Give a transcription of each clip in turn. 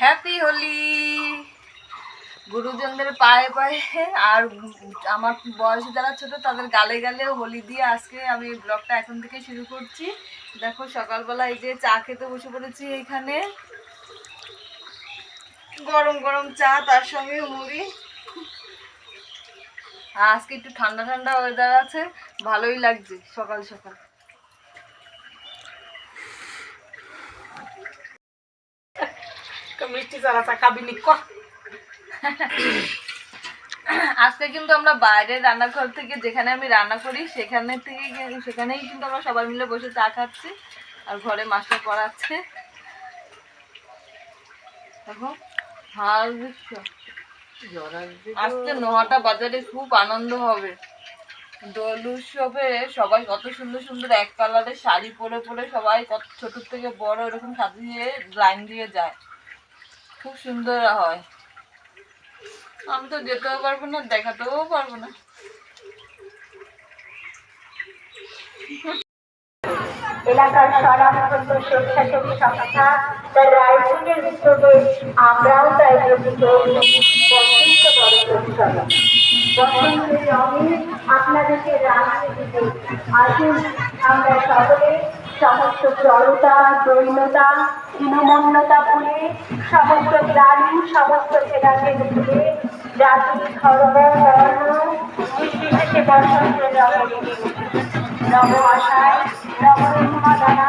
Happy Holi গুরুজনদের পায়ে পায়ে আর আমার বয়সে যারা ছোট, তাদের গালে গালে হোলি দিয়ে আজকে আমি ব্লগটা এখন থেকে শুরু করছি। দেখো, সকালবেলা এই যে চা খেতে বসে পড়েছি এখানে। গরম গরম চা, তার সঙ্গে মুড়ি। আজকে একটু ঠান্ডা ঠান্ডা ওয়েদার আছে, ভালোই লাগছে সকাল সকাল। আজকে কিন্তু আমরা বাইরের রান্নাঘর থেকে যেখানে আমি রান্না করি, সেখানে থেকে সেখানেই কিন্তু আমরা সবাই মিলে বসে চা খাচ্ছি। আর ঘরে মাস্টার পড়াচ্ছে। দেখো, হাল দৃশ্য আজকে নোহাটা বাজারে খুব আনন্দ হবে। দোল উৎসবে সবাই কত সুন্দর সুন্দর এক কালারের শাড়ি পরে পরে সবাই কত ছোট থেকে বড় এরকম সাজিয়ে লাইন দিয়ে যায়। খুব সুন্দর হয়। আমি তো যেতেও পারব না, দেখাতেও পারব না। আমরাও আপনাদেরকে রাঙিয়ে দিতে আসুন, আমরা সকলে সমস্ত জড়তা দৈন্যতা হীনমন্যতা ভুলে সমস্ত গ্রামীণ সমস্ত জেলাকে ভুলে জাতি ধর্ম বর্ণ নির্বিশেষে বসন্তের উঠি। নব আশায় নব নবটা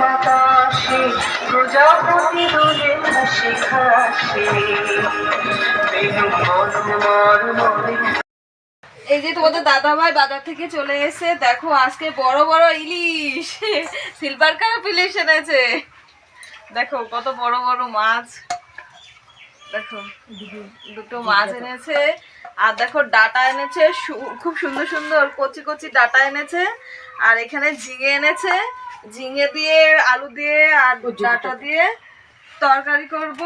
কথা প্রজাপতি দোলে হাসি খাসে। এই যে তোমাদের দাদা ভাই বাজার থেকে চলে এসে, দেখো আজকে বড় বড় ইলিশ, সিলভার কাপ ইলিশ এনেছে। দেখো কত বড় বড় মাছ। দেখো দুটো মাছ এনেছে। আর দেখো ডাটা এনেছে খুব সুন্দর সুন্দর কচি কচি ডাটা এনেছে। আর এখানে ঝিঙে এনেছে। ঝিঙে দিয়ে আলু দিয়ে আর ডাটা দিয়ে তরকারি করব।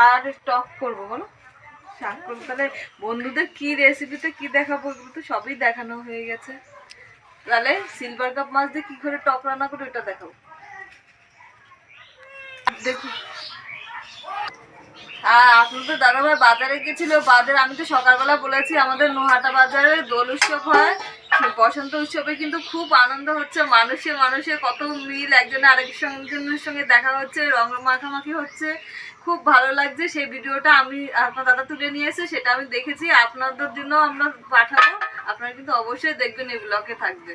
আর টক করব বলো। শাক করব। তাহলে বন্ধুদের কি রেসিপিতে কি দেখাবো এগুলো তো? সবই দেখানো হয়ে গেছে। তাহলে সিলভার কাপ মাছ দিয়ে কি করে টক রান্না করে ওটা দেখাবো দেখি। আর আপনাদের দাদাভাই বাজারে গেছিল। বাজার আমি তো সকালবেলা বলেছি, আমাদের নোহাটা বাজারে দোল উৎসব হয়। বসন্ত উৎসবে কিন্তু খুব আনন্দ হচ্ছে। মানুষে মানুষে কত মিল, একজনে আরেকজনের সঙ্গে দেখা হচ্ছে রং মাখামাখি হচ্ছে। খুব ভালো লাগছে। সেই ভিডিওটা আমি আপনার দাদা তুলে নিয়ে এসে সেটা আমি দেখেছি। আপনাদের জন্য আমরা পাঠাবো। আপনারা কিন্তু অবশ্যই দেখবেন এই ব্লগে থাকবে।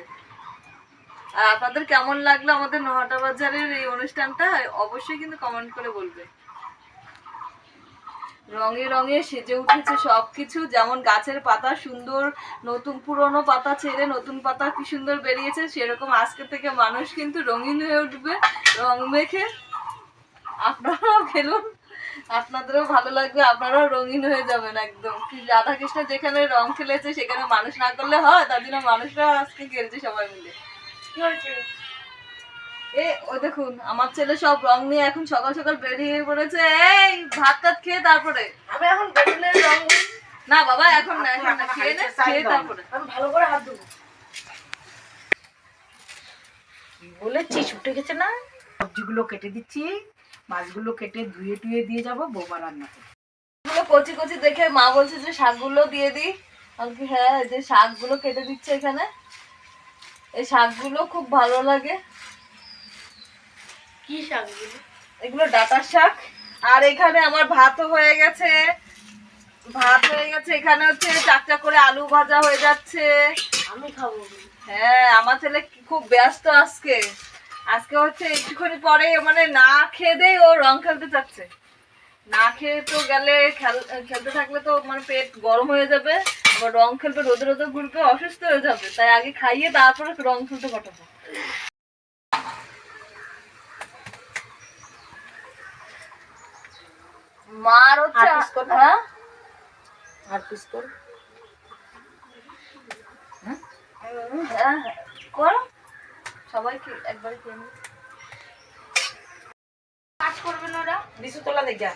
আর আপনাদের কেমন লাগল আমাদের নোহাটা বাজারের এই অনুষ্ঠানটা, অবশ্যই কিন্তু কমেন্ট করে বলবে। রঙে রঙে সেজে উঠেছে সবকিছু, যেমন গাছের পাতা সুন্দর, নতুন পুরনো পাতা ছেড়ে নতুন পাতা কি সুন্দর বেরিয়েছে, সেরকম আজকে থেকে মানুষ কিন্তু রঙিন হয়ে উঠবে, রং মেখে আপনারাও খেলুন, আপনাদেরও ভালো লাগবে, আপনারাও রঙিন হয়ে যাবেন একদম। রাধাকৃষ্ণ যেখানে রং খেলেছে, সেখানে মানুষ না করলে হয়, তার জন্য মানুষরা আজকে খেলছে সবাই মিলে। এ ও দেখুন আমার ছেলে সব রং নিয়ে এখন সকাল সকাল বেরিয়ে পড়েছে। এই ভাত টাত খেয়ে তারপরে। আমি এখন বেগুনের রং না বাবা এখন না এখন না খেয়ে নে খেয়ে তারপরে। আমি ভালো করে হাত দেবো বলেছি ছুটে গেছে না? সবজিগুলো কেটে দিচ্ছি মাছগুলো কেটে ধুয়ে টুয়ে দিয়ে যাব বৌমা রান্না কচি কচি দেখে মা বলছে যে শাকগুলো দিয়ে দিই। কি, হ্যাঁ যে শাকগুলো কেটে দিচ্ছে এখানে। এই শাকগুলো খুব ভালো লাগে। কি শাকগুলো? এগুলো ডাটার শাক। আর এখানে আমার ভাতও হয়ে গেছে। ভাত হয়ে গেছে। এখানে হচ্ছে চাকচা করে আলু ভাজা হয়ে যাচ্ছে। আমি খাব। হ্যাঁ আমার ছেলে খুব ব্যস্ত আজকে। আজকে হচ্ছে একটুখানি পরে মানে না খেয়ে দেই ও রং খেলতে চাচ্ছে। না খেয়ে তো গেলে খেল- খেলতে থাকলে তো মানে পেট গরম হয়ে যাবে আবার রং খেলবে রোদে রোদে ঘুরবে অসুস্থ হয়ে যাবে। তাই আগে খাইয়ে তারপরে রং খেলতে পাঠাবো। মার হচ্ছে আর হ্যাঁ? আর পিস কর হ্যাঁ হ্যাঁ। করো। সবাইকে একবার খেয়ে। কাজ করবে না ওরা? বিশু তোলা দেখা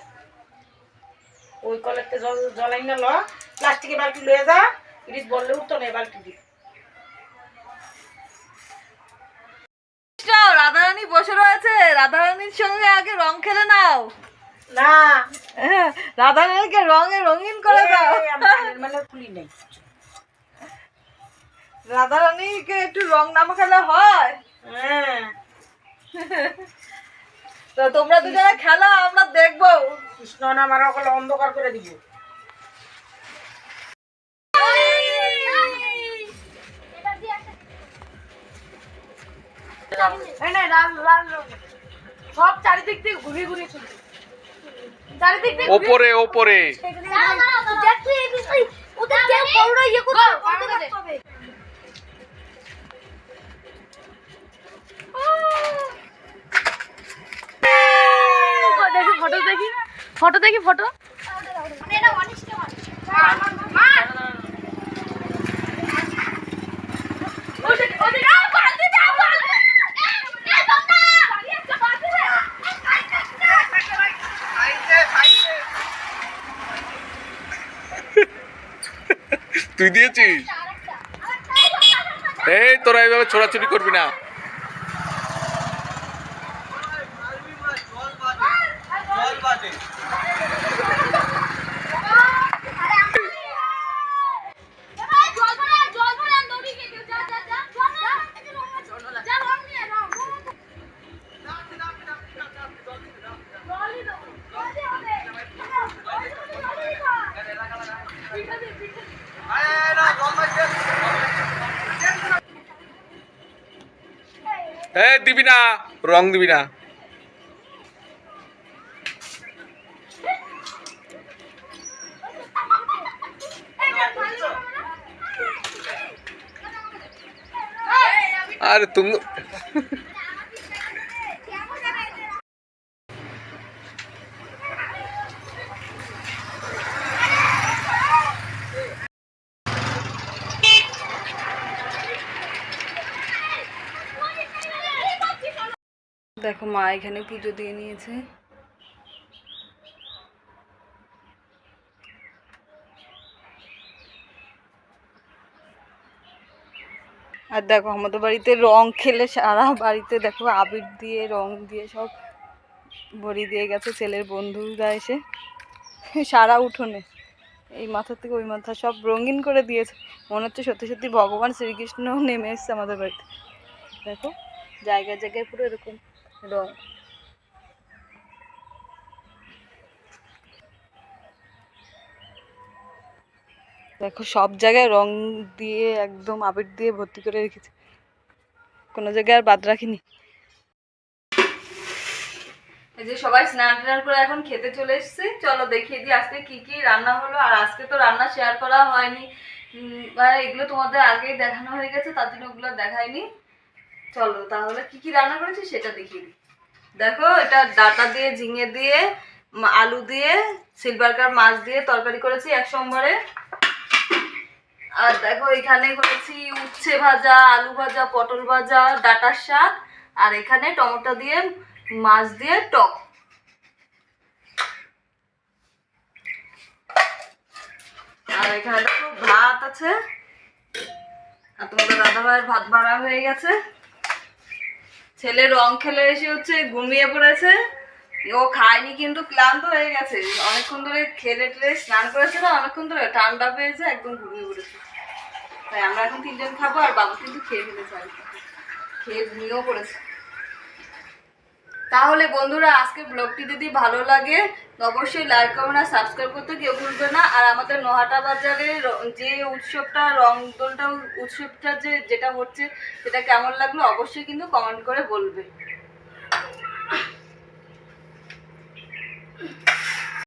ওই কলেরতে জল জলাই না ল প্লাস্টিকের বালতি লয়ে যা ইরিস বললে উঠতো না বালতি যাও, রাধারানী বসে রয়েছে রাধারানীর সঙ্গে আগে রং খেলে নাও। না। হ্যাঁ, রাধারানীকে রঙে রঙিন করে দাও। মালা খুলি নাই। রাধারানীকে একটু রং না মাখালে হয়। হ্যাঁ। তো তোমরা দুজনে খেলো আমরা কৃষ্ণ না আমার ওগুলো অন্ধকার করে দিব সব চারিদিক থেকে ঘুরে ঘুরে চলছে ওপরে ওপরে ফটো দেখি ফটো। তুই দিয়েছিস? এই তোরা এইভাবে ছোড়াছুড়ি করবি না। এ দিবি না রং দিবি না। আরে তুমি দেখো মা এখানে পুজো দিয়ে নিয়েছে। আর দেখো, আমাদের বাড়িতে রং খেলে সারা বাড়িতে দেখো, আবির দিয়ে, রং দিয়ে সব ভরি দিয়ে গেছে, ছেলের বন্ধুরা এসে। সারা উঠোনে। এই মাথা থেকে ওই মাথা সব রঙিন করে দিয়েছে। মনে হচ্ছে সত্যি সত্যি ভগবান শ্রীকৃষ্ণ নেমে এসছে আমাদের বাড়িতে। দেখো, জায়গায় জায়গায় পুরো এরকম রং। দেখো, সব জায়গায় রং দিয়ে, একদম আবির দিয়ে ভর্তি করে রেখেছে। কোনো জায়গায় আর বাদ রাখিনি। এই যে সবাই স্নান টান করে এখন খেতে চলে এসেছে। চলো দেখিয়ে দিই আজকে কি কি রান্না হলো। আর আজকে তো রান্না শেয়ার করা হয়নি। মানে এগুলো তোমাদের আগেই দেখানো হয়ে গেছে, তার জন্য ওগুলো দেখাইনি। চলো তাহলে কি কি রান্না করেছি সেটা দেখিয়ে দিই। দেখো, এটা ডাটা দিয়ে, ঝিঙে দিয়ে, আলু দিয়ে সিলভার কার মাছ দিয়ে তরকারি করেছি এক সোমবারে। আর দেখো, এখানে করেছি উচ্ছে ভাজা, আলু ভাজা, পটল ভাজা, ডাটার শাক, আর এখানে টমেটো দিয়ে, মাছ দিয়ে টক। আর এখানে দেখো ভাত আছে। আর তোমাদের দাদা ভাইয়ের ভাত বাড়া হয়ে গেছে। ছেলে রং খেলে এসে হচ্ছে ঘুমিয়ে পড়েছে। ও খায়নি কিন্তু, ক্লান্ত হয়ে গেছে। অনেকক্ষণ ধরে খেলে টেলে স্নান করেছে না, অনেকক্ষণ ধরে ঠান্ডা পেয়েছে, একদম ঘুমিয়ে পড়েছে। তাই আমরা এখন তিনজন খাব আর বাবু কিন্তু খেয়ে ফেলেছে আর খেয়ে ঘুমিয়েও পড়েছে। তাহলে বন্ধুরা আজকে ব্লগটি যদি ভালো লাগে, অবশ্যই লাইক কমেন্ট আর সাবস্ক্রাইব করতে কেউ ভুলবে না। আর আমাদের নোহাটা বাজারে যে উৎসবটা, রং দোলটা, উৎসবটা যে যেটা হচ্ছে, সেটা কেমন লাগল অবশ্যই কিন্তু কমেন্ট করে বলবে।